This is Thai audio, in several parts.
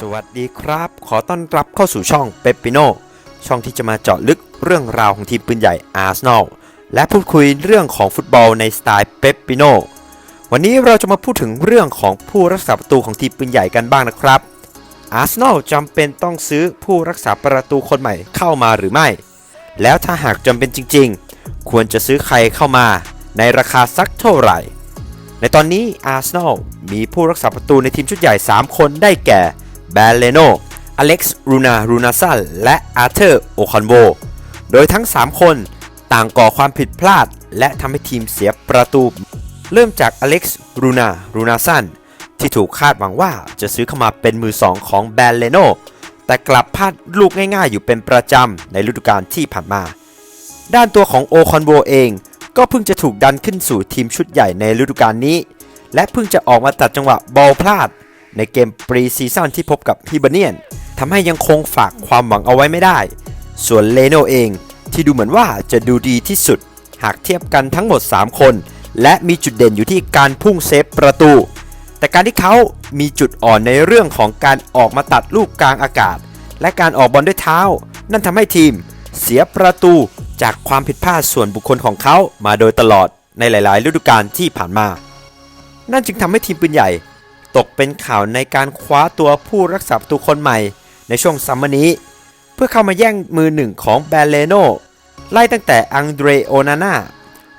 สวัสดีครับ ขอต้อนรับเข้าสู่ช่องเปปปิโนช่องที่จะมาเจาะลึกเรื่องราวของทีมปืนใหญ่อาร์เซนอลและพูดคุยเรื่องของฟุตบอลในสไตล์เปปปิโนวันนี้เราจะมาพูดถึงเรื่องของผู้รักษาประตูของทีมปืนใหญ่กันบ้างนะครับอาร์เซนอลจำเป็นต้องซื้อผู้รักษาประตูคนใหม่เข้ามาหรือไม่ แล้วถ้าหากจำเป็นจริง ๆ ควรจะซื้อใครเข้ามา ในราคาสักเท่าไหร่ ในตอนนี้อาร์เซนอลมีผู้รักษาประตูในทีมชุดใหญ่ 3 คนได้แก่ แบรเลโนอเล็กซ์รูนารูนาซันและอาร์เธอร์โอคอนโวโดยทั้ง 3 คนต่างก่อความผิดพลาด และทำให้ทีมเสียประตู เริ่มจากอเล็กซ์รูนารูนาซันที่ถูกคาดหวังว่าจะซื้อเข้ามาเป็นมือ2ของแบรเลโนแต่กลับพลาดลูกง่ายๆ อยู่เป็นประจำในฤดูกาลที่ผ่านมา ด้านตัวของโอคอนโวเองก็เพิ่งจะถูกดันขึ้นสู่ทีมชุดใหญ่ในฤดูกาลนี้ และเพิ่งจะออกมาตัดจังหวะบอลพลาด ในเกมปรีซีซั่นที่พบกับฮิบเนียนทำให้ยังคงฝากความหวังเอาไว้ไม่ได้ ส่วนเลโนเองที่ดูเหมือนว่าจะดูดีที่สุด หากเทียบกันทั้งหมด 3 คน และมีจุดเด่นอยู่ที่การพุ่งเซฟประตู แต่การที่เขามีจุดอ่อนในเรื่องของการออกมาตัดลูกกลางอากาศ และการออกบอลด้วยเท้า นั่นทำให้ทีมเสียประตูจากความผิดพลาดส่วนบุคคลของเขามาโดยตลอดในหลาย ๆ ฤดูกาลที่ผ่านมา นั่นจึงทำให้ทีมปืนใหญ่ ตกเป็นข่าวในการคว้าตัวผู้รักษาประตูคนใหม่ ในช่วงซัมเมอร์นี้ เพื่อเข้ามาแย่งมือหนึ่งของแบรเลโนไล่ตั้งแต่อังเดรโอนาน่า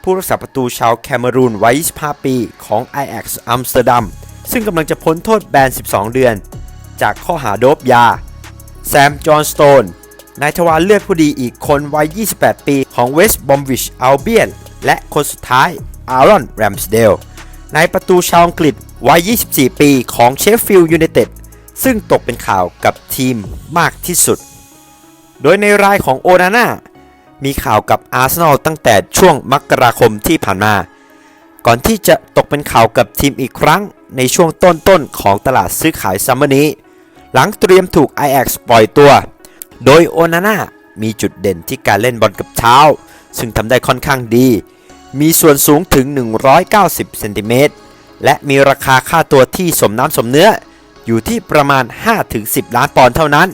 ผู้รักษาประตูชาวแคเมรูนวัย 25 ปีของ Ajax อัมสเตอร์ดัมซึ่งกำลังจะพ้นโทษแบน 12 เดือน จากข้อหาโดบยา แซม จอห์นสโตน นายทวารเลือดผู้ดีอีกคนวัย 28 ปีของเวสต์บอมวิชอัลเบียนและคนสุดท้ายอารอน แรมสเดลนายประตูชาวอังกฤษ วัย 24 ปีของเชฟฟิลด์ยูไนเต็ดซึ่งตกเป็นข่าวกับทีมมากที่สุด โดยในรายของโอนาน่ามีข่าวกับอาร์เซนอลตั้งแต่ช่วงมกราคมที่ผ่านมา ก่อนที่จะตกเป็นข่าวกับทีมอีกครั้งในช่วงต้นๆของตลาดซื้อขายซัมเมอร์นี้ หลังเตรียมถูก Ajax ปล่อยตัว โดยโอนาน่ามีจุดเด่นที่การเล่นบอลกับเท้า ซึ่งทำได้ค่อนข้างดี มีส่วนสูงถึง 190 เซนติเมตร และมีราคาค่าตัวที่สมน้ำสมเนื้อ อยู่ที่ประมาณ 5-10 ล้านปอนด์เท่านั้น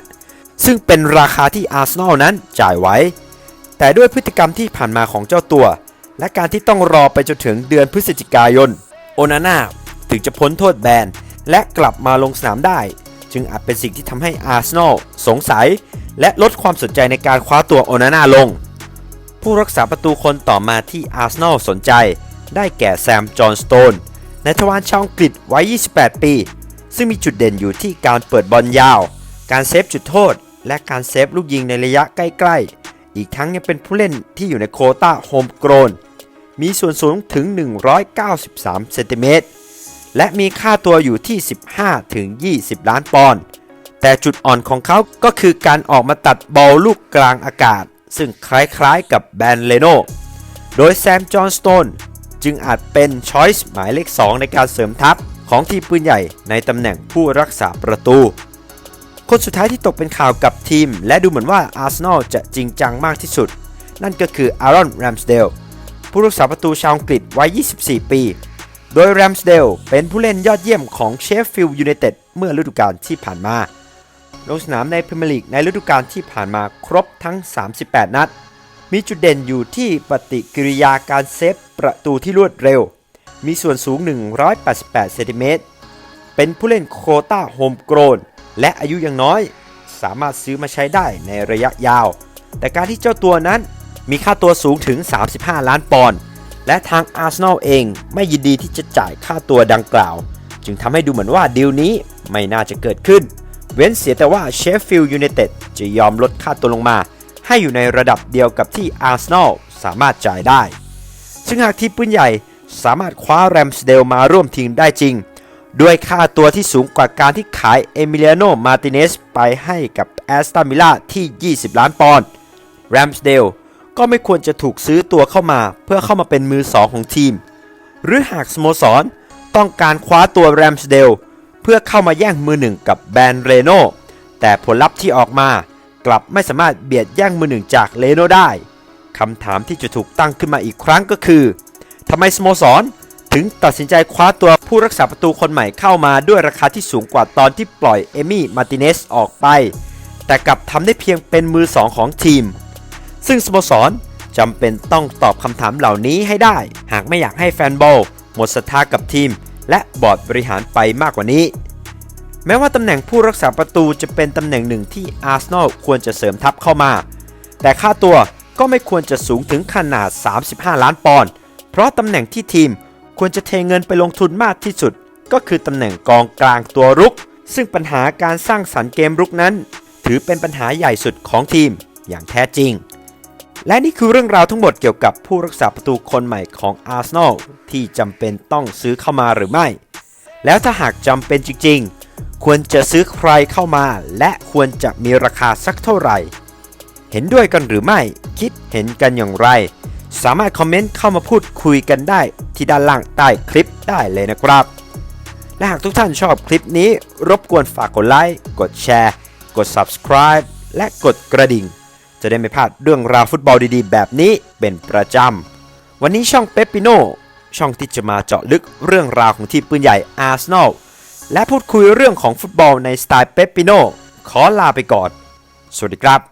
ซึ่งเป็นราคาที่อาร์เซนอลนั้นจ่ายไว้ แต่ด้วยพฤติกรรมที่ผ่านมาของเจ้าตัว และการที่ต้องรอไปจนถึงเดือนพฤศจิกายน โอนาน่าถึงจะพ้นโทษแบน และกลับมาลงสนามได้ จึงอาจเป็นสิ่งที่ทำให้อาร์เซนอลสงสัย และลดความสนใจในการคว้าตัวโอนาน่าลง ผู้รักษาประตูคนต่อมาที่อาร์เซนอลสนใจ ได้แก่แซม จอห์นสโตน ในทวารชาวอังกฤษวัย 28 ปี ซึ่งมีจุดเด่นอยู่ที่การเปิดบอลยาว การเซฟจุดโทษ และการเซฟลูกยิงในระยะใกล้ๆ อีกทั้งยังเป็นผู้เล่นที่อยู่ในโคต้าโฮมโกรน มีส่วนสูงถึง 193 เซนติเมตร และมีค่าตัวอยู่ที่ 15-20 ล้านปอนด์ แต่จุดอ่อนของเขาก็คือการออกมาตัดบอลลูกกลางอากาศ ซึ่งคล้ายๆกับแบนเลโน โดยแซม จอห์นสโตน จึงอาจเป็นช้อยส์หมายเลข 2 ในการเสริมทัพของทีมปืนใหญ่ในตำแหน่งผู้รักษาประตู คนสุดท้ายที่ตกเป็นข่าวกับทีม และดูเหมือนว่าอาร์เซนอลจะจริงจังมากที่สุด นั่นก็คืออารอนแรมสเดลผู้รักษาประตูชาวอังกฤษวัย 24 ปี โดยแรมสเดลเป็นผู้เล่นยอดเยี่ยมของเชฟฟิลด์ยูไนเต็ดเมื่อฤดูกาลที่ผ่านมา ลงสนามในพรีเมียร์ลีกในฤดูกาลที่ผ่านมาครบทั้ง 38 นัด มีจุดเด่นอยู่ที่ปฏิกิริยาการเซฟประตูที่รวดเร็ว มีส่วนสูง 188 เซนติเมตร เป็นผู้เล่นโคต้าโฮมโกรนและอายุยังน้อย สามารถซื้อมาใช้ได้ในระยะยาว แต่การที่เจ้าตัวนั้นมีค่าตัวสูงถึง 35 ล้านปอนด์ และทางอาร์เซนอลเองไม่ยินดีที่จะจ่ายค่าตัวดังกล่าว จึงทำให้ดูเหมือนว่าดีลนี้ไม่น่าจะเกิดขึ้น เว้นเสียแต่ว่าเชฟฟิลด์ยูไนเต็ดจะยอมลดค่าตัวลงมา ให้อยู่ในระดับเดียวกับที่อาร์เซนอลสามารถจ่ายได้ ซึ่งหากทีมปืนใหญ่สามารถคว้าแรมสเดลมาร่วมทีมได้จริง ด้วยค่าตัวที่สูงกว่าการที่ขายเอมิเลียโนมาติเนสไปให้กับแอสตันวิลล่าที่ 20 ล้านปอนด์แรมสเดลก็ไม่ควรจะถูกซื้อตัวเข้ามาเพื่อเข้ามาเป็นมือสองของทีม หรือหากสโมสรต้องการคว้าตัวแรมสเดลเพื่อเข้ามาแย่งมือหนึ่งกับแบรนเรโนแต่ผลลัพธ์ที่ออกมา กลับไม่สามารถเบียดแย่งมือหนึ่งจากเรโนได้คำถามที่จะถูกตั้งขึ้นมาอีกครั้งก็คือทำไมสโมสรถึงตัดสินใจคว้าตัวผู้รักษาประตูคนใหม่เข้ามาด้วยราคาที่สูงกว่าตอนที่ปล่อยเอมี่มาร์ติเนสออกไป แต่กลับทำได้เพียงเป็นมือสองของทีม ซึ่งสโมสรจำเป็นต้องตอบคำถามเหล่านี้ให้ได้ หากไม่อยากให้แฟนบอลหมดศรัทธากับทีม และบอร์ดบริหารไปมากกว่านี้ แม้ว่าตำแหน่งผู้รักษาประตูจะเป็นตำแหน่งหนึ่งที่อาร์เซนอลควรจะเสริมทัพเข้ามา แต่ค่าตัวก็ไม่ควรจะสูงถึงขนาด 35 ล้านปอนด์ เพราะตำแหน่งที่ทีมควรจะเทเงินไปลงทุนมากที่สุด ก็คือตำแหน่งกองกลางตัวรุก ซึ่งปัญหาการสร้างสรรค์เกมรุกนั้น ถือเป็นปัญหาใหญ่สุดของทีมอย่างแท้จริง และนี่คือเรื่องราวทั้งหมดเกี่ยวกับผู้รักษาประตูคนใหม่ของอาร์เซนอลที่จำเป็นต้องซื้อเข้ามาหรือไม่ แล้วถ้าหากจำเป็นจริงๆ ควรจะซื้อใครเข้ามา และควรจะมีราคาสักเท่าไหร่ เห็นด้วยกันหรือไม่ คิดเห็นกันอย่างไร สามารถคอมเมนต์เข้ามาพูดคุยกันได้ที่ด้านล่างใต้คลิปได้เลยนะครับ และหากทุกท่านชอบคลิปนี้ รบกวนฝากกดไลค์ กดแชร์ กด subscribe และกดกระดิ่ง จะได้ไม่พลาดเรื่องราวฟุตบอลดีๆ แบบนี้เป็นประจำ วันนี้ช่องเปปปิโนช่องที่จะมาเจาะลึกเรื่องราวของทีมปืนใหญ่อาร์เซนอล และพูดคุยเรื่องของฟุตบอลในสไตล์เปปปิโนขอลาไปก่อน สวัสดีครับ